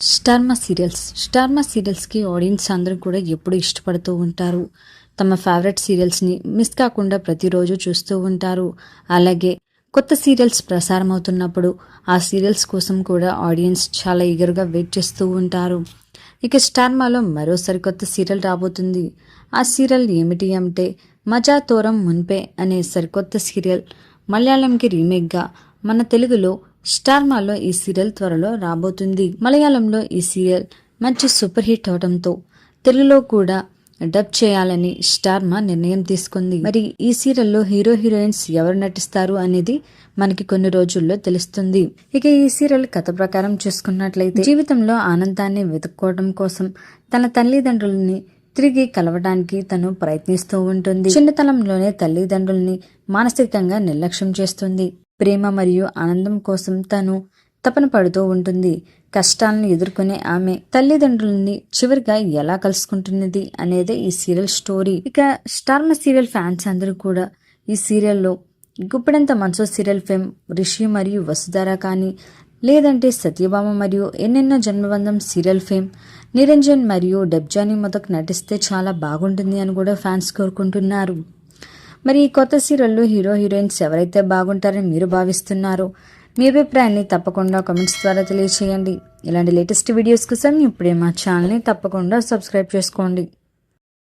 Star Maa serials. Star Maa సీరియల్స్కి audience అందరూ కూడా ఎప్పుడు ఇష్టపడుతూ ఉంటారు. తమ ఫేవరెట్ సీరియల్స్ని మిస్ కాకుండా ప్రతిరోజు చూస్తూ ఉంటారు. అలాగే కొత్త సీరియల్స్ ప్రసారం అవుతున్నప్పుడు ఆ సీరియల్స్ కోసం కూడా ఆడియన్స్ చాలా ఈగర్గా వెయిట్ చేస్తూ ఉంటారు. ఇక స్టార్మాలో మరోసారి కొత్త సీరియల్ రాబోతుంది. ఆ సీరియల్ ఏమిటి అంటే మజా తోరం మున్పే అనే సరికొత్త సీరియల్. మలయాళంకి రీమేక్గా మన తెలుగులో స్టార్మాలో ఈ సీరియల్ త్వరలో రాబోతుంది. మలయాళంలో ఈ సీరియల్ మంచి సూపర్ హిట్ అవడంతో తెలుగులో కూడా డబ్ చేయాలని స్టార్మా నిర్ణయం తీసుకుంది. మరి ఈ సీరియల్లో హీరో హీరోయిన్స్ ఎవరు నటిస్తారు అనేది మనకి కొన్ని రోజుల్లో తెలుస్తుంది. ఇక ఈ సీరియల్ కథ ప్రకారం చూసుకున్నట్లయితే జీవితంలో ఆనందాన్ని వెతుక్కోవడం కోసం తన తల్లిదండ్రులని తిరిగి కలవడానికి తను ప్రయత్నిస్తూ ఉంటుంది. చిన్నతనంలోనే తల్లిదండ్రుల్ని మానసికంగా నిర్లక్ష్యం చేస్తుంది. ప్రేమ మరియు ఆనందం కోసం తను తపన పడుతూ ఉంటుంది. కష్టాలను ఎదుర్కొనే ఆమె తల్లిదండ్రులని చివరిగా ఎలా కలుసుకుంటున్నది అనేదే ఈ సీరియల్ స్టోరీ. ఇక స్టార్మ సీరియల్ ఫ్యాన్స్ అందరూ కూడా ఈ సీరియల్లో గుప్పడంత మనసు సీరియల్ ఫేమ్ రిషి మరియు వసుధార కానీ లేదంటే సత్యభామ మరియు ఎన్నెన్నో జన్మబంధం సీరియల్ ఫేమ్ నిరంజన్ మరియు డెబ్జానీ మొదకు నటిస్తే చాలా బాగుంటుంది అని కూడా ఫ్యాన్స్ కోరుకుంటున్నారు. మరి ఈ కొత్త సీరియల్లో హీరో హీరోయిన్స్ ఎవరైతే బాగుంటారని మీరు భావిస్తున్నారో మీ అభిప్రాయాన్ని తప్పకుండా కామెంట్స్ ద్వారా తెలియచేయండి. ఇలాంటి లేటెస్ట్ వీడియోస్ కోసం ఇప్పుడే మా ఛానల్ని తప్పకుండా సబ్స్క్రైబ్ చేసుకోండి.